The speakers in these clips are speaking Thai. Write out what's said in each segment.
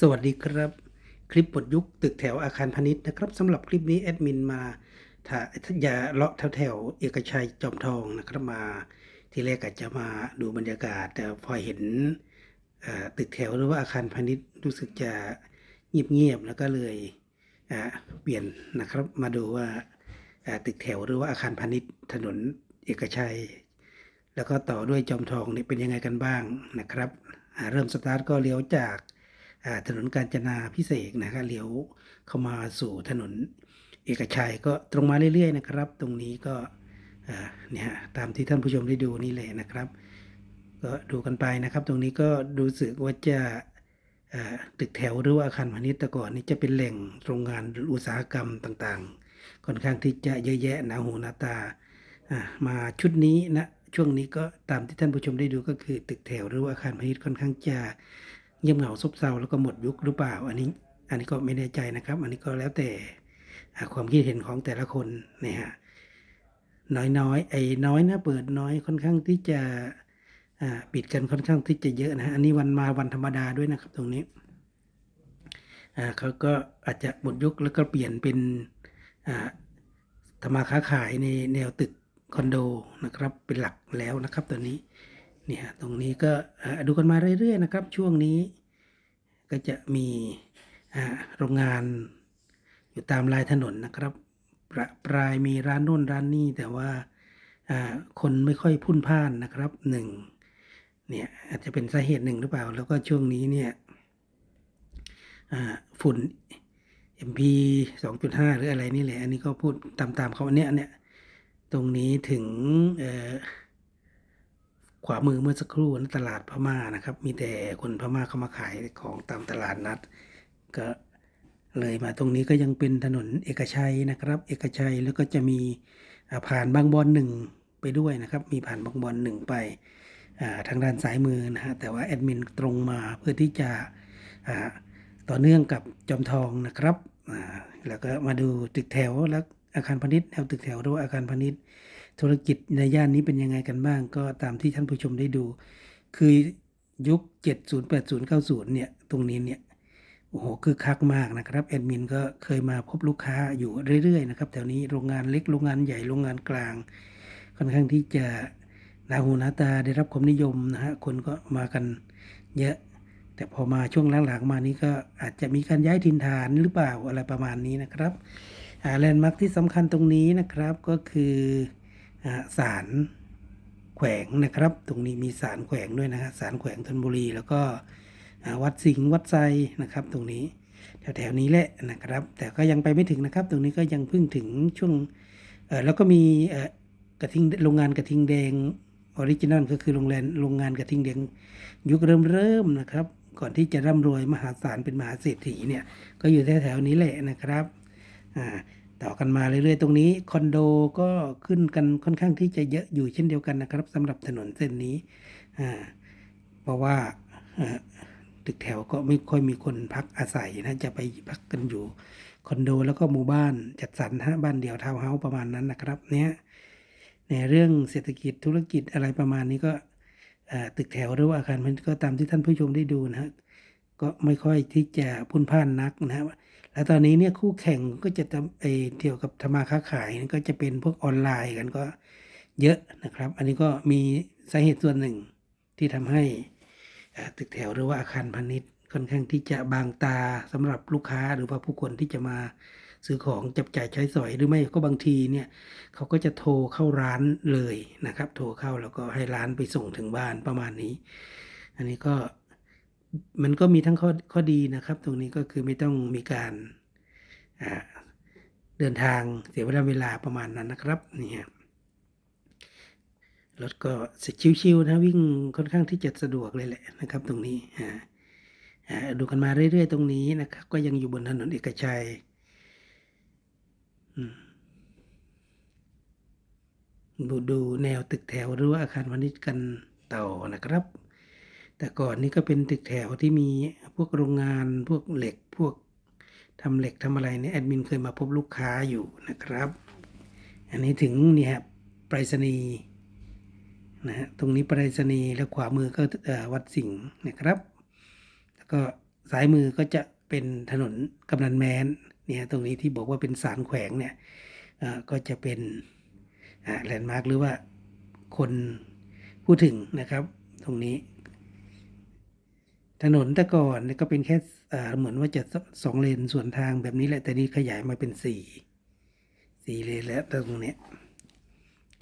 สวัสดีครับ คลิปบทยุคตึกแถวอาคารพาณิชย์นะครับสำหรับคลิปนี้แอดมินมาถ้าอย่าเลาะแถวแถวๆเอกชัยจอมทองนะครับมาทีแรกอาจจะมาดูบรรยากาศ แต่พอเห็นตึกแถวหรือว่าอาคารพาณิชย์รู้สึกจะเงียบๆแล้วก็เลยเปลี่ยนนะครับมาดูว่าตึกแถวหรือว่าอาคารพาณิชย์ถนนเอกชัย แล้วก็ต่อด้วยจอมทองนี่เป็นยังไงกันบ้างนะครับเริ่มสตาร์ทก็เลี้ยวจาก ถนนกาญจนาพิเศษนะครับเลี้ยวเข้ามาสู่ถนนเอกชัยก็ตรงมาเรื่อยๆนะครับ ตรงนี้ก็เนี่ยตามที่ท่านผู้ชมได้ดูนี่เลยนะครับ ก็ดูกันไปนะครับ ตรงนี้ก็รู้สึกว่าจะตึกแถวหรือว่าอาคารพาณิชย์แต่ก่อนนี้จะเป็นแหล่งโรงงานหรืออุตสาหกรรมต่างๆ ค่อนข้างที่จะเยอะแยะหนาหูหนาตามาชุดนี้นะช่วงนี้ก็ตามที่ท่านผู้ชมได้ดูก็คือตึกแถวหรือว่าอาคารพาณิชย์ค่อนข้างจะ เงียบเหงาซบเซาแล้วก็หมดยุคหรือเปล่า อันนี้อันนี้ก็ไม่แน่ใจนะครับ อันนี้ก็แล้วแต่ความคิดเห็นของแต่ละคนนะฮะน้อยๆไอ้น้อยนะเปิดน้อยค่อนข้างที่จะปิดกันค่อนข้างที่จะเยอะนะฮะอันนี้วันมาวันธรรมดาด้วยนะครับตรงนี้เขาก็อาจจะหมดยุคแล้วก็เปลี่ยนเป็นอ่าทำมาค้าขายในแนวตึกคอนโดนะครับเป็นหลักแล้วนะครับตอนนี้ เนี่ยตรงนี้ก็ดูกันมาเรื่อยๆนะครับ ช่วงนี้ก็จะมีโรงงานอยู่ตามรายถนนนะครับประปรายมีร้านโน่นร้านนี่แต่ว่าคนไม่ค่อยพุ่นพ่านนะครับหนึ่งเนี่ยอาจจะเป็นสาเหตุหนึ่งหรือเปล่า แล้วก็ช่วงนี้เนี่ยฝุ่น MP 2.5 หรืออะไรนี่แหละ อันนี้ก็พูดตามๆเขาเนี้ยเนี้ยตรงนี้ถึงเขวามือเมื่อสักครู่นะตลาดพม่านะครับ มีแต่คนพม่าเข้ามาขายของตามตลาดนัด ก็เลยมาตรงนี้ก็ยังเป็นถนนเอกชัยนะครับ เอกชัยแล้วก็จะมีผ่านบางบอนหนึ่งไปด้วยนะครับ มีผ่านบางบอนหนึ่งไปทางด้านซ้ายมือนะฮะแต่ว่าแอดมินตรงมาเพื่อที่จะต่อเนื่องกับจอมทองนะครับแล้วก็มาดูตึกแถวและอาคารพาณิชย์แนวตึกแถวหรือว่าอาคารพาณิชย์ ธุรกิจในย่านนี้เป็นยังไงกันบ้าง ก็ตามที่ท่านผู้ชมได้ดู คือยุค 70 80 90 เนี่ย ตรงนี้เนี่ย โอ้โห คือคักมากนะครับ แอดมินก็เคยมาพบลูกค้าอยู่เรื่อยๆนะครับ แถวนี้โรงงานเล็ก โรงงานใหญ่ โรงงานกลาง ค่อนข้างที่จะนาหูนาตาได้รับความนิยมนะฮะ คนก็มากันเยอะ แต่พอมาช่วงหลังๆมานี้ก็อาจจะมีการย้ายถิ่นฐานหรือเปล่าอะไรประมาณนี้นะครับแลนด์มาร์คที่สำคัญตรงนี้นะครับก็คือ ศาลแขวงนะครับ ตรงนี้มีศาลแขวงด้วยนะฮะศาลแขวงธนบุรี แล้วก็วัดสิงห์วัดไซนะครับ ตรงนี้แถวๆนี้แหละนะครับ แต่ก็ยังไปไม่ถึงนะครับ ตรงนี้ก็ยังเพิ่งถึงช่วงแล้วก็มีกระทิงโรงงานกระทิงแดงออริจินัลก็คือโรงแรมโรงงานกระทิงแดงยุคเริ่มเริ่มนะครับ ก่อนที่จะร่ำรวยมหาศาลเป็นมหาเศรษฐีเนี่ยก็อยู่แถวๆนี้แหละนะครับอ่า ต่อกันมาเรื่อยๆ ตรงนี้คอนโดก็ขึ้นกันค่อนข้างที่จะเยอะอยู่เช่นเดียวกันนะครับสำหรับถนนเส้นนี้เพราะว่าตึกแถวก็ไม่ค่อยมีคนพักอาศัยนะจะไปพักกันอยู่คอนโดแล้วก็หมู่บ้านจัดสรรฮะบ้านเดี่ยวทาวน์เฮาส์ประมาณนั้นนะครับ เนี่ยในเรื่องเศรษฐกิจธุรกิจอะไรประมาณนี้ก็ตึกแถวหรือว่าอาคารพาณิชย์ก็ตามที่ท่านผู้ชมได้ดูนะฮะก็ไม่ค่อยที่จะพุ่นพ่านนักนะฮะ แล้วตอนนี้เนี่ยคู่แข่งก็จะทำไอเกี่ยวกับธรรมาค้าขายก็จะเป็นพวกออนไลน์กันก็เยอะนะครับ อันนี้ก็มีสาเหตุส่วนหนึ่งที่ทำให้ตึกแถวหรือว่าอาคารพาณิชย์ค่อนข้างที่จะบางตาสำหรับลูกค้าหรือว่าผู้คนที่จะมาซื้อของจับจ่ายใช้สอยหรือไม่ก็บางทีเนี่ยเขาก็จะโทรเข้าร้านเลยนะครับ โทรเข้าแล้วก็ให้ร้านไปส่งถึงบ้านประมาณนี้ อันนี้ก็ มันก็มีทั้งข้อข้อดีนะครับ ตรงนี้ก็คือไม่ต้องมีการเดินทางเสียเวลาเวลาประมาณนั้นนะครับนี่ฮะรถก็สชิวๆนะวิ่งค่อนข้างที่จะสะดวกเลยแหละนะครับ ตรงนี้ดูกันมาเรื่อยๆ ตรงนี้นะครับ ก็ยังอยู่บนถนนเอกชัยดูดูแนวตึกแถวหรือว่าอาคารพาณิชย์กันต่อนะครับ แต่ก่อนนี้ก็เป็นตึกแถวที่มีพวกโรงงานพวกเหล็กพวกทำเหล็กทำอะไรเนี่ยแอดมินเคยมาพบลูกค้าอยู่นะครับ อันนี้ถึงนี่ครับไปรษณีย์นะฮะตรงนี้ไปรษณีย์แล้วขวามือก็วัดสิงห์นะครับ แล้วก็ซ้ายมือก็จะเป็นถนนกำนันแมนเนี่ยตรงนี้ที่บอกว่าเป็นสารแขวงเนี่ยก็จะเป็นแลนด์มาร์คหรือว่าคนพูดถึงนะครับ ตรงนี้ ถนนแต่ก่อนก็เป็นแค่เหมือนว่าจะสองเลนส่วนทางแบบนี้แหละ แต่นี้ขยายมาเป็นสี่สี่เลนแล้วตรงเนี้ย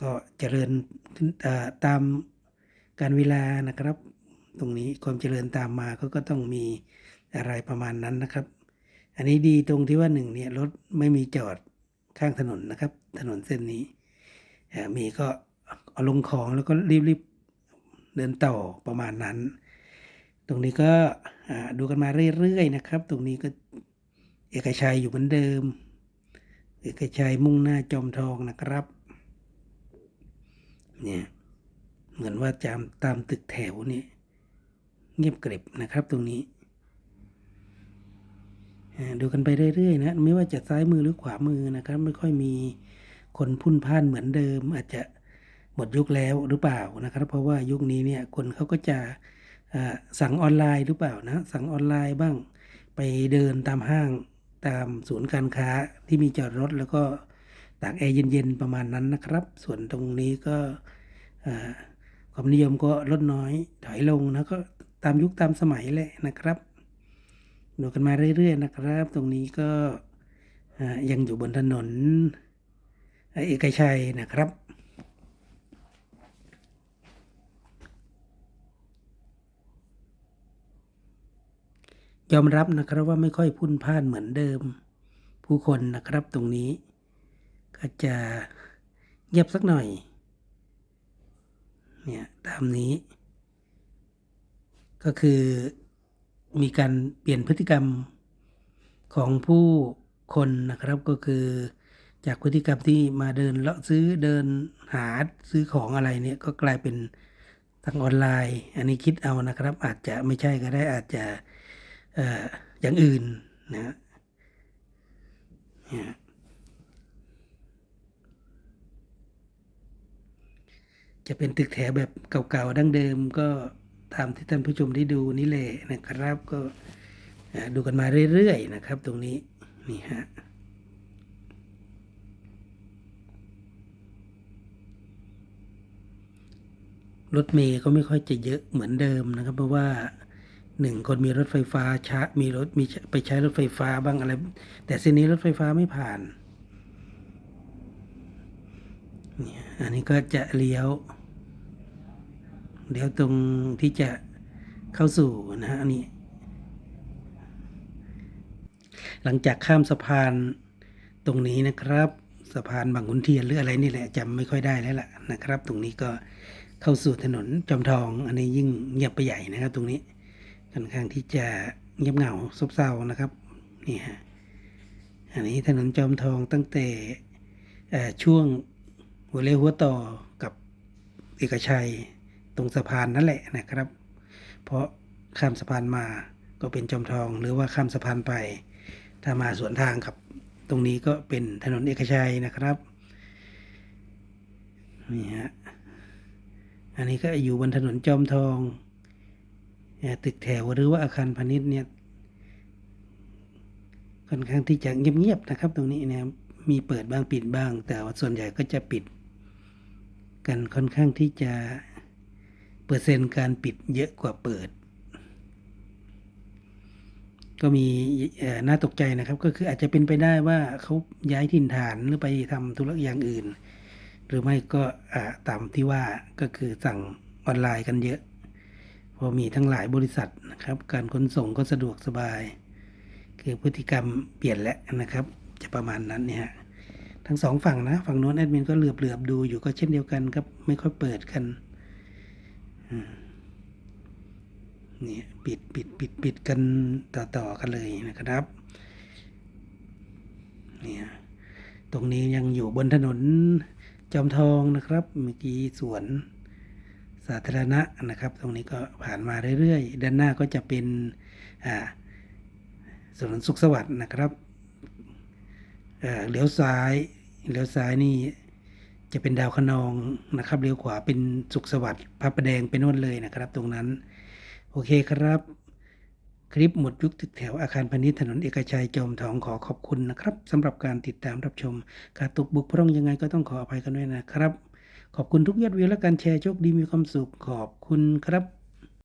ก็เจริญขึ้นตามการเวลานะครับ ตรงนี้ความเจริญตามมาก็ก็ต้องมีอะไรประมาณนั้นนะครับ อันนี้ดีตรงที่ว่าหนึ่งเนี่ยรถไม่มีจอดข้างถนนนะครับ ถนนเส้นนี้มีก็เอาลงของแล้วก็รีบๆเดินต่อประมาณนั้น ตรงนี้ก็ดูกันมาเรื่อยๆนะครับ ตรงนี้ก็เอกชัยอยู่เหมือนเดิม เอกชัยมุ่งหน้าจอมทองนะครับ เนี่ยเหมือนว่าจามตามตึกแถวนี่เงียบกริบนะครับตรงนี้ดูกันไปเรื่อยๆนะไม่ว่าจะซ้ายมือหรือขวามือนะครับ ไม่ค่อยมีคนพุ่นพ่านเหมือนเดิม อาจจะหมดยุคแล้วหรือเปล่านะครับ เพราะว่ายุคนี้เนี่ยคนเขาก็จะ สั่งออนไลน์หรือเปล่านะสั่งออนไลน์บ้าง ไปเดินตามห้างตามศูนย์การค้าที่มีจอดรถแล้วก็ตากแอร์เย็นๆประมาณนั้นนะครับ ส่วนตรงนี้ก็ความนิยมก็ลดน้อยถอยลงนะก็ตามยุคตามสมัยแหละนะครับดูกันมาเรื่อยๆนะครับ ตรงนี้ก็ยังอยู่บนถนนเอกชัยนะครับ ยอมรับนะครับว่าไม่ค่อยพุ่นพ่านเหมือนเดิม ผู้คนนะครับตรงนี้ ก็จะเงียบสักหน่อย เนี่ยตามนี้ ก็คือมีการเปลี่ยนพฤติกรรมของผู้คนนะครับก็คือจากพฤติกรรมที่มาเดินเลาะซื้อเดินหาซื้อของอะไรเนี่ยก็กลายเป็นทางออนไลน์ อันนี้คิดเอานะครับ อาจจะไม่ใช่ก็ได้อาจจะ อย่างอื่นนะจะเป็นตึกแถวแบบเก่าๆดั้งเดิมก็ตามที่ท่านผู้ชมได้ดูนี่แหละนะครับก็ดูกันมาเรื่อยๆนะครับ ตรงนี้นี่ฮะรถเมย์ก็ไม่ค่อยจะเยอะเหมือนเดิมนะครับ เพราะว่า หนึ่งคนมีรถไฟฟ้าช้ามีรถมีไปใช้รถไฟฟ้าบ้างอะไร แต่เส้นนี้รถไฟฟ้าไม่ผ่านเนี่ยอันนี้ก็จะเลี้ยวเลี้ยวตรงที่จะเข้าสู่นะฮะอันนี้ หลังจากข้ามสะพานตรงนี้นะครับ สะพานบางขุนเทียนหรืออะไรนี่แหละจำไม่ค่อยได้แล้วล่ะนะครับ ตรงนี้ก็เข้าสู่ถนนจอมทอง อันนี้ยิ่งเงียบไปใหญ่นะครับ ตรงนี้ ค่อนข้างที่จะเงียบเหงาซบเซานะครับนี่ฮะอันนี้ถนนจอมทองตั้งแต่ช่วงหัวเลี้ยวหัวต่อกับเอกชัยตรงสะพานนั่นแหละนะครับ เพราะข้ามสะพานมาก็เป็นจอมทองหรือว่าข้ามสะพานไป ถ้ามาสวนทางกับ ตรงนี้ก็เป็นถนนเอกชัยนะครับนี่ฮะอันนี้ก็อยู่บนถนนจอมทอง ตึกแถวหรือว่าอาคารพาณิชย์เนี่ยค่อนข้างที่จะเงียบๆนะครับ ตรงนี้เนี่ยมีเปิดบ้างปิดบ้าง แต่ว่าส่วนใหญ่ก็จะปิด กันค่อนข้างที่จะเปอร์เซ็นต์การปิดเยอะกว่าเปิด ก็มีน่าตกใจนะครับ ก็คืออาจจะเป็นไปได้ว่าเขาย้ายถิ่นฐานหรือไปทำธุรกิจอย่างอื่น หรือไม่ก็ตามที่ว่าก็คือสั่งออนไลน์กันเยอะ ราะมีทั้งหลายบริษัทนะครับ การขนส่งก็สะดวกสบาย คือพฤติกรรมเปลี่ยนแล้วนะครับ จะประมาณนั้นเนี่ยทั้งสองฝั่งนะ ฝั่งโน้นแอดมินก็เหลือบเหลือบๆดูอยู่ก็เช่นเดียวกันครับ ไม่ค่อยเปิดกันนี่ปิดปิดปิดปิดกันต่อต่อกันเลยนะครับเนี่ยตรงนี้ยังอยู่บนถนนจอมทองนะครับ เมื่อกี้สวน สาธารณะนะครับ ตรงนี้ก็ผ่านมาเรื่อยๆ ด้านหน้าก็จะเป็นสนนสุขสวัสดิ์นะครับเลี้ยวซ้ายเลี้ยวซ้ายนี่จะเป็นดาวขนองนะครับเลี้ยวขวาเป็นสุขสวัสดิ์พระประแดงเป็นนวนเลยนะครับ ตรงนั้น โอเคครับ คลิปหมดยุคตึกแถวอาคารพาณิชย์ถนนเอกชัยจอมทองขอขอบคุณนะครับสำหรับการติดตามรับชมการตกบุกพร่องยังไงก็ต้องขออภัยกันด้วยนะครับ ขอบคุณทุกยอดวิวและการแชร์โชคดีมีความสุขขอบคุณครับ